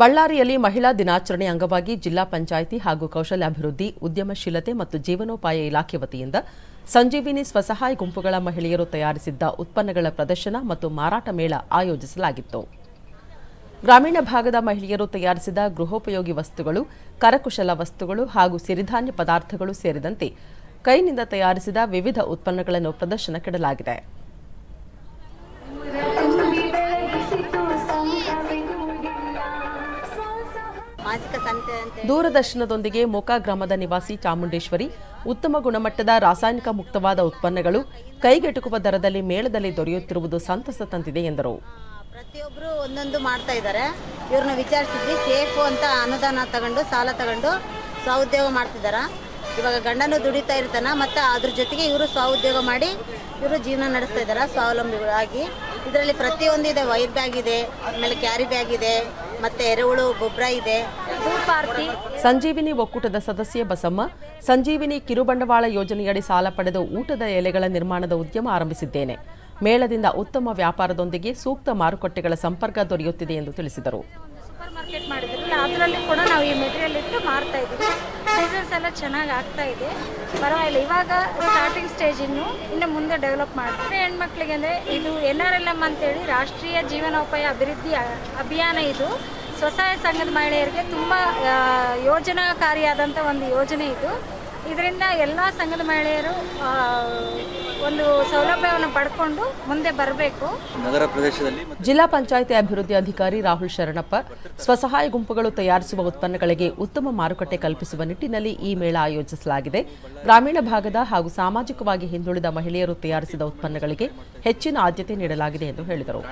ಬಳ್ಳಾರಿಯಲ್ಲಿ ಮಹಿಳಾ ದಿನಾಚರಣೆ ಅಂಗವಾಗಿ ಜಿಲ್ಲಾ ಪಂಚಾಯಿತಿ ಹಾಗೂ ಕೌಶಲ್ಯಾಭಿವೃದ್ಧಿ, ಉದ್ಯಮಶೀಲತೆ ಮತ್ತು ಜೀವನೋಪಾಯ ಇಲಾಖೆ ವತಿಯಿಂದ ಸಂಜೀವಿನಿ ಸ್ವಸಹಾಯ ಗುಂಪುಗಳ ಮಹಿಳೆಯರು ತಯಾರಿಸಿದ್ದ ಉತ್ಪನ್ನಗಳ ಪ್ರದರ್ಶನ ಮತ್ತು ಮಾರಾಟ ಮೇಳ ಆಯೋಜಿಸಲಾಗಿತ್ತು. ಗ್ರಾಮೀಣ ಭಾಗದ ಮಹಿಳೆಯರು ತಯಾರಿಸಿದ ಗೃಹೋಪಯೋಗಿ ವಸ್ತುಗಳು, ಕರಕುಶಲ ವಸ್ತುಗಳು ಹಾಗೂ ಸಿರಿಧಾನ್ಯ ಪದಾರ್ಥಗಳು ಸೇರಿದಂತೆ ಕೈನಿಂದ ತಯಾರಿಸಿದ ವಿವಿಧ ಉತ್ಪನ್ನಗಳನ್ನು ಪ್ರದರ್ಶನಕ್ಕಿಡಲಾಗಿದೆ. ದೂರದರ್ಶನದೊಂದಿಗೆ ಮೋಕಾ ಗ್ರಾಮದ ನಿವಾಸಿ ಚಾಮುಂಡೇಶ್ವರಿ ಉತ್ತಮ ಗುಣಮಟ್ಟದ ರಾಸಾಯನಿಕ ಮುಕ್ತವಾದ ಉತ್ಪನ್ನಗಳು ಕೈಗೆಟುಕುವ ದರದಲ್ಲಿ ಮೇಳದಲ್ಲಿ ದೊರೆಯುತ್ತಿರುವುದು ಸಂತಸ ತಂದಿದೆ ಎಂದರು. ಪ್ರತಿಯೊಬ್ಬರು ಒಂದೊಂದು ಮಾಡ್ತಾ ಇದ್ದಾರೆ. ಇವ್ರನ್ನ ವಿಚಾರಿಸಿದ್ವಿ ಸೇಫು ಅಂತ ಅನುದಾನ ತಗೊಂಡು ಸಾಲ ತಗೊಂಡು ಸ್ವಉದ್ಯೋಗ ಮಾಡ್ತಿದ್ದಾರೆ? ಇವಾಗ ಗಂಡನು ದುಡಿತಾ ಇರ್ತಾನ ಮತ್ತು ಅದ್ರ ಜೊತೆಗೆ ಇವರು ಸ್ವಉದ್ಯೋಗ ಮಾಡಿ ಇವರು ಜೀವನ ನಡೆಸ್ತಾ ಇದ್ದಾರೆ? ಸ್ವಾವಲಂಬಿಗಳಾಗಿ. ಇದರಲ್ಲಿ ಪ್ರತಿಯೊಂದು ಇದೆ ವೈರ್ ಬ್ಯಾಗ್ ಇದೆ ಆಮೇಲೆ ಕ್ಯಾರಿ ಬ್ಯಾಗ್ ಇದೆ ಮತ್ತು ಎರೆಹುಳು ಗೊಬ್ಬರ ಇದೆ. ಸಂಜೀವಿನಿ ಒಕ್ಕೂಟದ ಸದಸ್ಯೆ ಬಸಮ್ಮ ಸಂಜೀವಿನಿ ಕಿರುಬಂಡವಾಳ ಯೋಜನೆಯಡಿ ಸಾಲ ಪಡೆದು ಊಟದ ಎಲೆಗಳ ನಿರ್ಮಾಣದ ಉದ್ಯಮ ಆರಂಭಿಸಿದ್ದೇನೆ. ಮೇಳದಿಂದ ಉತ್ತಮ ವ್ಯಾಪಾರದೊಂದಿಗೆ ಸೂಕ್ತ ಮಾರುಕಟ್ಟೆಗಳ ಸಂಪರ್ಕ ದೊರೆಯುತ್ತಿದೆ ಎಂದು ತಿಳಿಸಿದರು. ಸೂಪರ್ ಮಾರ್ಕೆಟ್ ಮಾಡಿದ್ರಲ್ಲ ಅದರಲ್ಲಿ ಕೂಡ ನಾವು ಈ ಮೆಟೀರಿಯಲ್ ಇಟ್ಟು ಮಾರ್ತಾ ಇದ್ದೀವಿ. ಬಿಸ್ನೆಸ್ ಎಲ್ಲ ಚೆನ್ನಾಗಿ ಆಗ್ತಾ ಇದೆ. ಪರವಾಗಿಲ್ಲ ಇವಾಗ ಸ್ಟಾರ್ಟಿಂಗ್ ಸ್ಟೇಜ್ ಇನ್ನು ಇನ್ನು ಮುಂದೆ ಡೆವಲಪ್ ಮಾಡ್ತಾರೆ ಹೆಣ್ಮಕ್ಳಿಗೆ ಅಂದರೆ ಇದು ಎನ್ ಆರ್ ಎಲ್ ಎಂ ಅಂತೇಳಿ ರಾಷ್ಟ್ರೀಯ ಜೀವನೋಪಾಯ ಅಭಿವೃದ್ಧಿ ಅಭಿಯಾನ ಇದು. ಸ್ವಸಹಾಯ ಸಂಘದ ಮಹಿಳೆಯರಿಗೆ ತುಂಬ ಆ, ಯೋಜನಾಕಾರಿಯಾದಂಥ ಒಂದು ಯೋಜನೆ ಇದು. ಇದರಿಂದ ಎಲ್ಲ ಸಂಘದ ಮಹಿಳೆಯರು ಆ, ಒಂದು ಸೌಲಭ್ಯವನ್ನು ಪಡ್ಕೊಂಡು ಮುಂದೆ ಬರಬೇಕು. ನಗರ ಪ್ರದೇಶದಲ್ಲಿ ಮತ್ತು ಜಿಲ್ಲಾ ಪಂಚಾಯಿತಿ ಅಭಿವೃದ್ಧಿ ಅಧಿಕಾರಿ ರಾಹುಲ್ ಶರಣಪ್ಪ ಸ್ವಸಹಾಯ ಗುಂಪುಗಳು ತಯಾರಿಸುವ ಉತ್ಪನ್ನಗಳಿಗೆ ಉತ್ತಮ ಮಾರುಕಟ್ಟೆ ಕಲ್ಪಿಸುವ ನಿಟ್ಟಿನಲ್ಲಿ ಈ ಮೇಳ ಆಯೋಜಿಸಲಾಗಿದೆ. ಗ್ರಾಮೀಣ ಭಾಗದ ಹಾಗೂ ಸಾಮಾಜಿಕವಾಗಿ ಹಿಂದುಳಿದ ಮಹಿಳೆಯರು ತಯಾರಿಸಿದ ಉತ್ಪನ್ನಗಳಿಗೆ ಹೆಚ್ಚಿನ ಆದ್ಯತೆ ನೀಡಲಾಗಿದೆ ಎಂದು ಹೇಳಿದರು.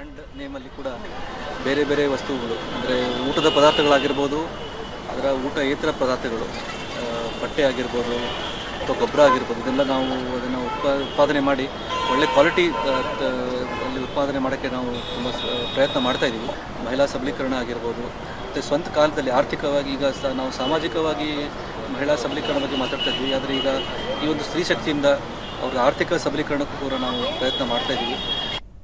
ಬೇರೆ ಬೇರೆ ವಸ್ತುಗಳು, ಅಂದರೆ ಊಟದ ಪದಾರ್ಥಗಳಾಗಿರ್ಬೋದು, ಅದರ ಊಟ ಏತರ ಪದಾರ್ಥಗಳು ಬಟ್ಟೆ ಆಗಿರ್ಬೋದು ಅಥವಾ ಗೊಬ್ಬರ ಆಗಿರ್ಬೋದು, ಇದೆಲ್ಲ ನಾವು ಅದನ್ನು ಉತ್ಪಾ, ಉತ್ಪಾದನೆ ಮಾಡಿ ಒಳ್ಳೆ ಕ್ವಾಲಿಟಿ ಅಲ್ಲಿ ಉತ್ಪಾದನೆ ಮಾಡೋಕ್ಕೆ ನಾವು ತುಂಬ ಪ್ರಯತ್ನ ಮಾಡ್ತಾ ಮಹಿಳಾ ಸಬಲೀಕರಣ ಆಗಿರ್ಬೋದು, ಮತ್ತು ಸ್ವಂತ ಕಾಲದಲ್ಲಿ ಆರ್ಥಿಕವಾಗಿ ಈಗ ಸ, ನಾವು ಸಾಮಾಜಿಕವಾಗಿ ಮಹಿಳಾ ಸಬಲೀಕರಣ ಬಗ್ಗೆ ಮಾತಾಡ್ತಾ ಇದ್ವಿ, ಆದರೆ ಈಗ ಈ ಒಂದು ಸ್ತ್ರೀ ಶಕ್ತಿಯಿಂದ ಅವ್ರ ಆರ್ಥಿಕ ಸಬಲೀಕರಣಕ್ಕೂ ಕೂಡ ನಾವು ಪ್ರಯತ್ನ ಮಾಡ್ತಾ